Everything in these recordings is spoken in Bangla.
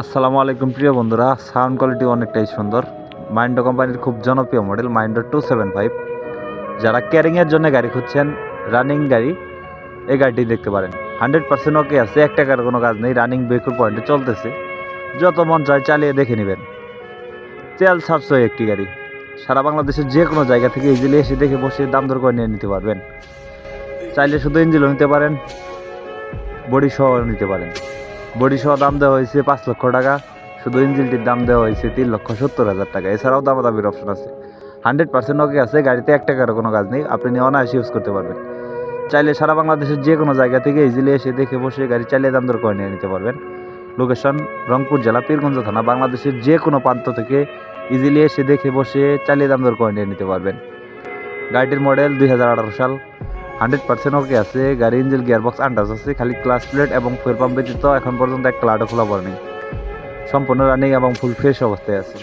আসসালামু আলাইকুম প্রিয় বন্ধুরা সাউন্ড কোয়ালিটি অনেকটাই সুন্দর। মাইন্ডো কোম্পানির খুব জনপ্রিয় model Mahindra two seven five যারা ক্যারিংয়ের জন্য গাড়ি খুঁজছেন রানিং গাড়ি, এই গাড়িটি দেখতে পারেন। হান্ড্রেড পার্সেন্ট ওকে আছে এক টাকার কোনো কাজ নেই রানিং বেকুর পয়েন্টে চলতেছে। যত মন চায় চালিয়ে দেখে নেবেন। তেল সাতশো একটি গাড়ি। সারা বাংলাদেশের যে কোনো জায়গা থেকে ইজিলি এসে দেখে বসে দাম দর করে নিয়ে নিতে পারবেন। চাইলে শুধু ইঞ্জিনও নিতে পারেন বডি সহ নিতে পারেন। বডি সহ দাম দেওয়া হয়েছে পাঁচ লক্ষ টাকা। শুধু ইঞ্জিনটির দাম দেওয়া হয়েছে তিন লক্ষ সত্তর হাজার টাকা। এছাড়াও দামাদামির অপশন আছে। হান্ড্রেড পার্সেন্ট ওকে আছে, গাড়িতে এক টাকারও কোনো কাজ নেই। আপনি নিয়ে অনায়াসে ইউজ করতে পারবেন। চাইলে সারা বাংলাদেশের যে কোনো জায়গা থেকে ইজিলি এসে দেখে বসে গাড়ি চালিয়ে দাম দর করে নিয়ে নিতে পারবেন। লোকেশন রংপুর জেলা, পীরগঞ্জ থানা, বাংলাদেশের যে কোনো প্রান্ত থেকে ইজিলি এসে দেখে বসে চালিয়ে দাম দর করে নিয়ে নিতে পারবেন। গাড়িটির মডেল দুই হাজার আঠারো সাল। হান্ড্রেড পার্সেন্ট ওকে আছে, গাড়ি ইঞ্জিন গিয়ারবক্স আন্ডাজ আছে, খালি ক্লাস প্লেট এবং ফুয়েল পাম্প ব্যতীত এখন পর্যন্ত এক ক্লাডও খোলা পড়েনি সম্পূর্ণ রানিং এবং ফুল ফ্রেশ অবস্থায় আছে।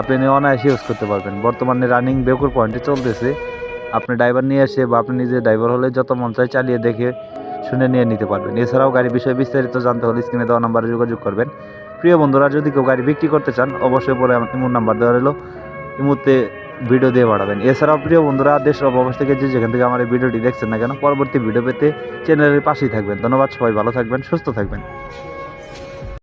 আপনি নিয়ে অনায়াসে ইউজ করতে পারবেন। বর্তমানে রানিং বেকুর পয়েন্টে চলতেছে। আপনি ড্রাইভার নিয়ে এসে বা আপনি নিজে ড্রাইভার হলে যত মন চায় চালিয়ে দেখে শুনে নিয়ে নিতে পারবেন। এছাড়াও গাড়ির বিষয়ে বিস্তারিত জানতে হলে স্ক্রিনে দেওয়া নাম্বারে যোগাযোগ করবেন। প্রিয় বন্ধুরা, যদি কেউ গাড়ি বিক্রি করতে চান, অবশ্যই পরে ইমোর নাম্বার দেওয়া রইল। এই মুহূর্তে ভিডিও দিয়ে বাড়াবেন। এছাড়াও প্রিয় বন্ধুরা, দেশের অবস্থা থেকে যে যেখান থেকে আমার এই ভিডিওটি দেখছেন না কেন, পরবর্তী ভিডিও পেতে চ্যানেলের পাশেই থাকবেন। ধন্যবাদ, সবাই ভালো থাকবেন, সুস্থ থাকবেন।